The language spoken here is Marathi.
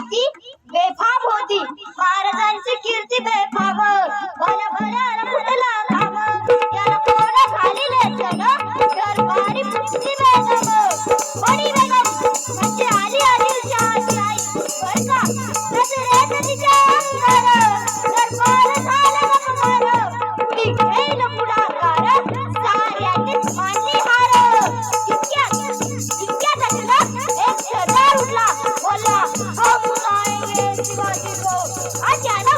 कीर्ती बेफाम होती. महाराजांची कीर्ती बेफाम. भल्या भल्या